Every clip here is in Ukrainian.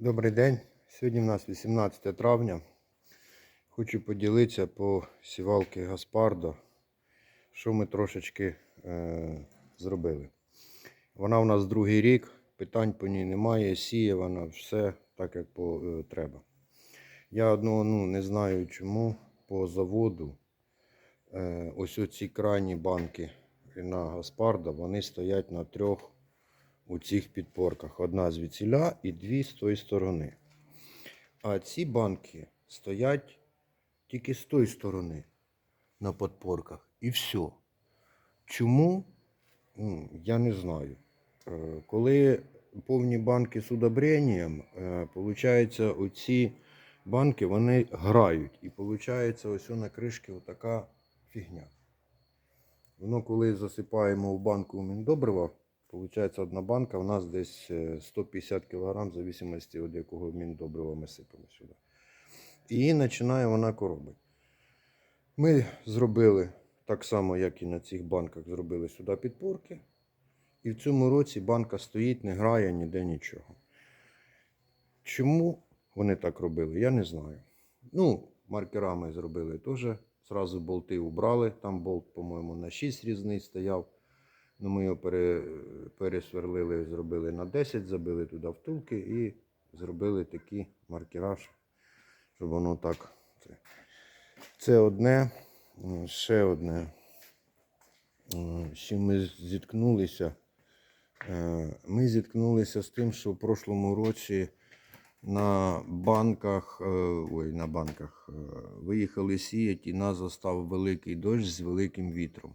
Добрий день. Сьогодні в нас 18 травня. Хочу поділитися по сівалки Гаспардо, що ми трошечки е, зробили. Вона у нас другий рік, питань по ній немає, сіє вона все так, як по, е, треба. Я одного ну, не знаю чому по заводу. Е, ось оці крайні банки на Гаспарда, вони стоять на трьох у цих підпорках. Одна звідсіля і дві з тої сторони. А ці банки стоять тільки з тої сторони на підпорках. І все. Чому? Я не знаю. Е, Коли повні банки з удобренням, виходить, оці банки вони грають. І виходить, ось на кришці отака фігня. Воно, коли засипаємо в банку міндобрива, виходить одна банка у нас десь е, 150 кг, в зависимості від якого міндобрива ми сипемо сюди. І починає вона коробити. Ми зробили так само, як і на цих банках, зробили сюди підпорки. І в цьому році банка стоїть, не грає ніде нічого. Чому вони так робили, я не знаю. Ну, маркерами зробили теж. Зразу болти убрали. Там болт, по-моєму, на 6 різниць стояв. Ну, ми його пере, пересверлили, зробили на 10, забили туди втулки і зробили такі маркераж, щоб воно так. Це, одне, ще одне. З чим ми зіткнулися. Е, Ми зіткнулися з тим, що в прошлому році на банках, е, ой, на банках е, виїхали сіяти, і нас застав великий дощ з великим вітром.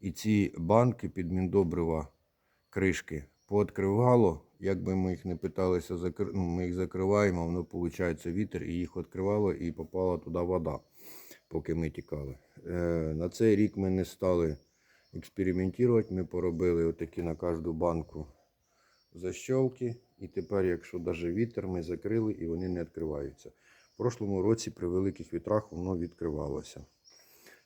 І ці банки під міндобрива кришки пооткривало. Якби ми їх не питалися ну, ми їх закриваємо, воно виходить вітер, і їх відкривало, і попала туди вода, поки ми тікали. Е, на цей рік ми не стали експериментувати. Ми поробили отакі на кожну банку защолки. І тепер, якщо навіть вітер, ми закрили і вони не відкриваються. В прошлому році при великих вітрах воно відкривалося.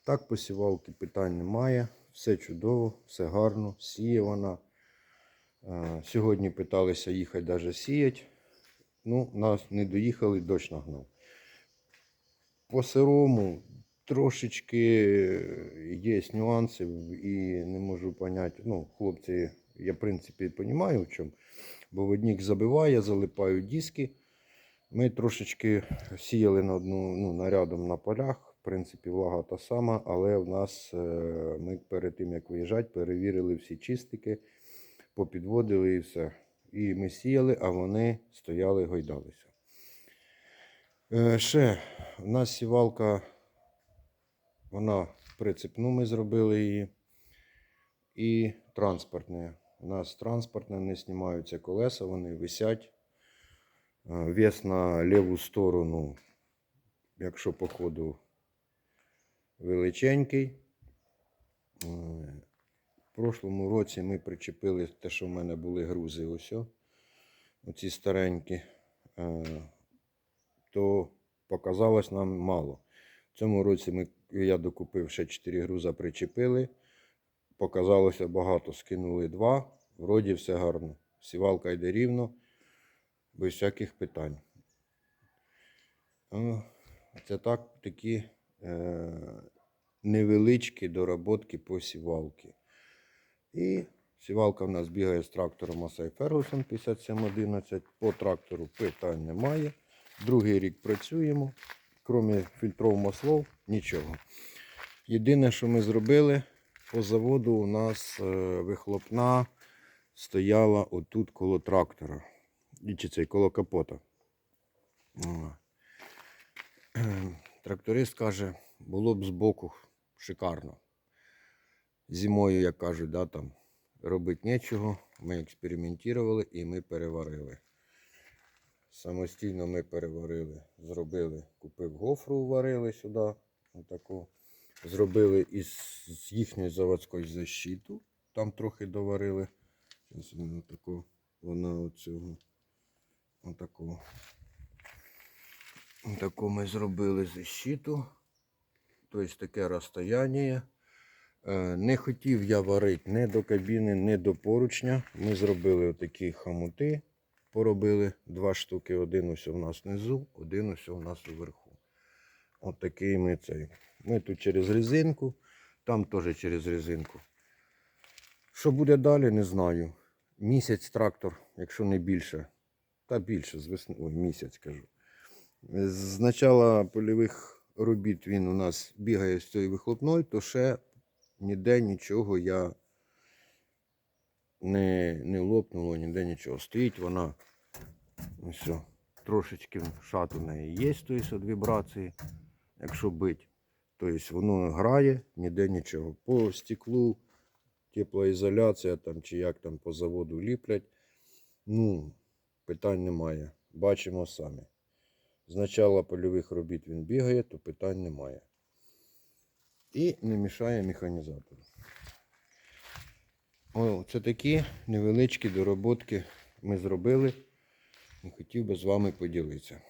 Так, посівалки питань немає. Все чудово, все гарно, сіє вона. Е, Сьогодні питалися їхати навіть сіяти. Ну, нас не доїхали, дощ нагнав. По сирому трошечки є нюанси і не можу поняти. Ну, хлопці, я в принципі розумію в чому. Бо водник забиває, залипають диски. Ми трошечки сіяли на одну, ну, нарядом на полях. В принципі, влага та сама, але в нас е, ми перед тим, як виїжджати, перевірили всі чистики, попідводили і все. І ми сіяли, а вони стояли, гойдалися. Е, ще в нас сівалка, вона прицепну ми зробили її. І транспортне. У нас транспортне, не знімаються колеса, вони висять. Е, Вес на ліву сторону, якщо по ходу величенький. Е, В прошлому році ми причепили те, що в мене були грузи, ось. Оці старенькі, е, то показалось нам мало. В цьому році ми, я докупив ще 4 груза, причепили. Показалося багато, скинули 2. Вроді все гарно. Сівалка йде рівно, без всяких питань. Це так такі е, невеличкі доработки по сівалки. І сівалка в нас бігає з трактором Asai Ferguson 5711. По трактору питань немає. Другий рік працюємо. Крім фільтров маслов, нічого. Єдине, що ми зробили, по заводу у нас е, вихлопна стояла отут коло трактора. І чи цей коло капота. Тракторист каже, було б збоку шикарно. Зимою, як кажуть, да, там робити нічого. Ми експериментували і ми переварили. Самостійно ми переварили, зробили, купив гофру, варили сюди. Отаку. Зробили із з їхньої заводської защиту. Там трохи доварили. Зараз вона тако, вона оцього. Отаку. Таку ми зробили защиту. Тобто таке розстояння. Е, Не хотів я варити ні до кабіни, ні до поручня. Ми зробили такі хамути. поробили два штуки. Один ось у нас внизу, один ось у нас уверху. От такий ми цей. Ми тут через резинку, там теж через резинку. Що буде далі, не знаю. Місяць трактор, якщо не більше. Та більше, з весни, ой, місяць кажу. З начала польових робіт він у нас бігає з цією вихлопною, то ще ніде нічого я не, не лопнуло, ніде нічого. Стоїть вона ось, трошечки шат у неї є, тобто від вібрації, якщо бить. Тобто воно грає, ніде нічого. По стеклу теплоізоляція там, чи як там по заводу ліплять. Ну, питань немає. Бачимо самі. З начала польових робіт він бігає, то питань немає. І не мішає механізатору. О, це такі невеличкі дороботки ми зробили. І хотів би з вами поділитися.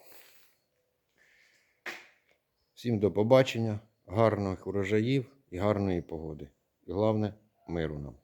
Всім до побачення, гарних врожаїв і гарної погоди. І головне, миру нам.